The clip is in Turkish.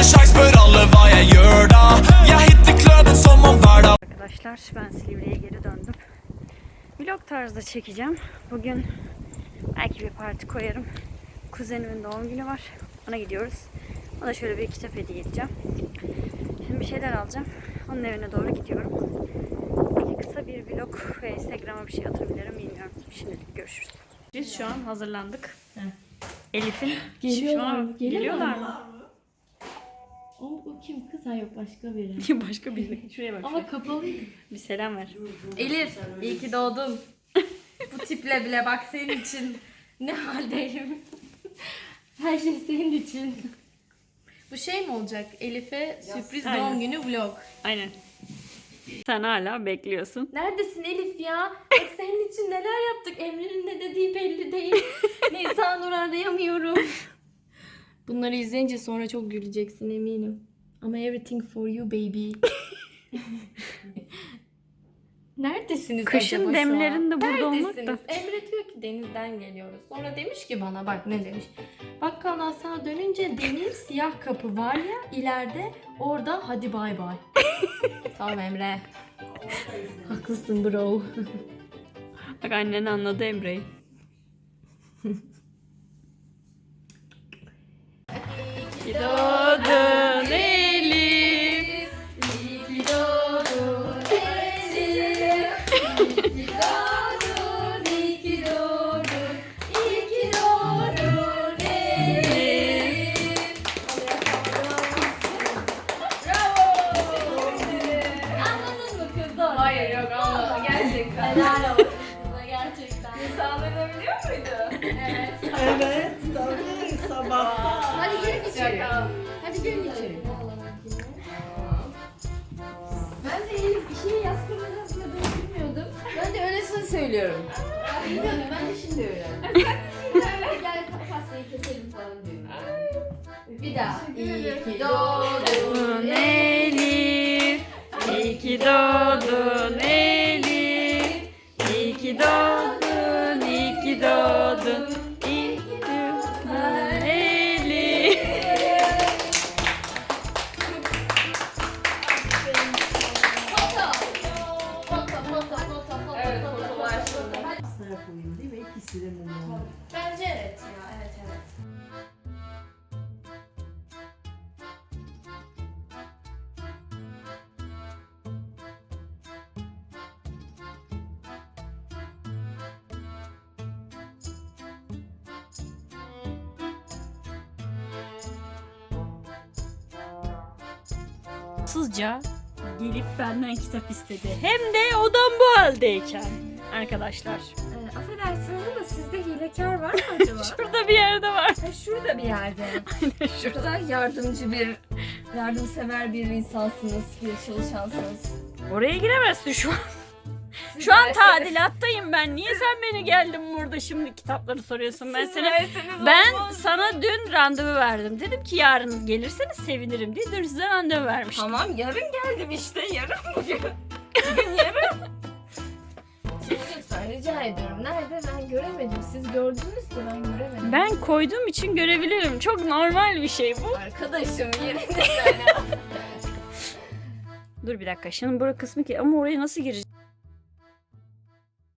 med Shakespeare, alle hva jeg gjør da. Jeg hitter klubben som om hver dag Arkadaşlar ben Silivri'ye geri döndüm. Vlog tarzda çekeceğim. Bugün belki bir parti koyarım. Kuzenimin doğum günü var. Ona gidiyoruz. Ona şöyle bir kitap hediye edeceğim. Şimdi bir şeyler alacağım. Onun evine doğru gidiyorum. Belki kısa bir vlog ve Instagram'a bir şey atabilirim bilmiyorum. Şimdilik görüşürüz. Biz şu an hazırlandık. Elif'in Geliyorlar an- Geliyorlar mı? O, o kim kız? Ha yok başka biri. Başka biri. Şuraya bak. Ama kapalıydı. Bir selam ver. Elif iyi ki doğdun. Bu tiple bile bak senin için ne haldeyim. Her şey senin için. Bu şey mi olacak? Elif'e sürpriz Aynen. doğum günü vlog. Aynen. Sen hala bekliyorsun. Neredesin Elif ya? Bak senin için neler yaptık. Emre'nin ne dediği belli değil. Nisa Nur arayamıyorum. Bunları izleyince sonra çok güleceksin eminim. Ama everything for you baby. Neredesiniz Kışın acaba şu an? demlerinde burada olmak da. Neredesiniz? Emre diyor ki denizden geliyoruz. Sonra demiş ki bana bak ne demiş. Bakkaldan sağa dönünce demir siyah kapı var ya ileride orada hadi bay bay. tamam Emre. Haklısın bro. Bak annen anladı Emre'yi. İyi doğdun Elif. İyi doğdun Elif. İyi doğdun, iyi ki doğdun. İyi ki doğdun Elif. Bravo. Anladın mı kızlar? Hayır yok anlamadım gerçekten. Helal olsun size gerçekten. İnsanları biliyor muydu? Evet. Evet, söylüyorum. Ben de şimdi öğrendim. Gel pastayı keselim falan diyorum. Bir daha. İyi ki Doğdun Elif. İyi ki doğdun Masaya koyayım değil mi? İkisi de mumlu. Bence evet ya, evet evet. Sızca gelip benden kitap istedi. Hem de odam bu haldeyken. Arkadaşlar. Var mı acaba? Şurada bir yerde var. ha, şurada bir yerde. Şurada yardımcı bir, yardımsever bir insansınız, bir çalışansınız. Oraya giremezsin şu an. Siz Şu an tadilattayım ben. Niye sen beni geldin burada şimdi kitapları soruyorsun? Ben Siz sana verseniz ben olmaz mı? sana dün randevu verdim. Dedim ki yarın gelirseniz sevinirim diye dün size randevu vermiştim. Tamam yarın geldim işte, yarın bugün. Bugün yarın. Rica ediyorum. Nerede ben göremedim. Siz gördünüz de ben göremedim. Ben koyduğum için görebilirim. Çok normal bir şey bu. Arkadaşım yerinde söyle. Dur bir dakika. Şimdi bura kısmı ki ama oraya nasıl gireceğim?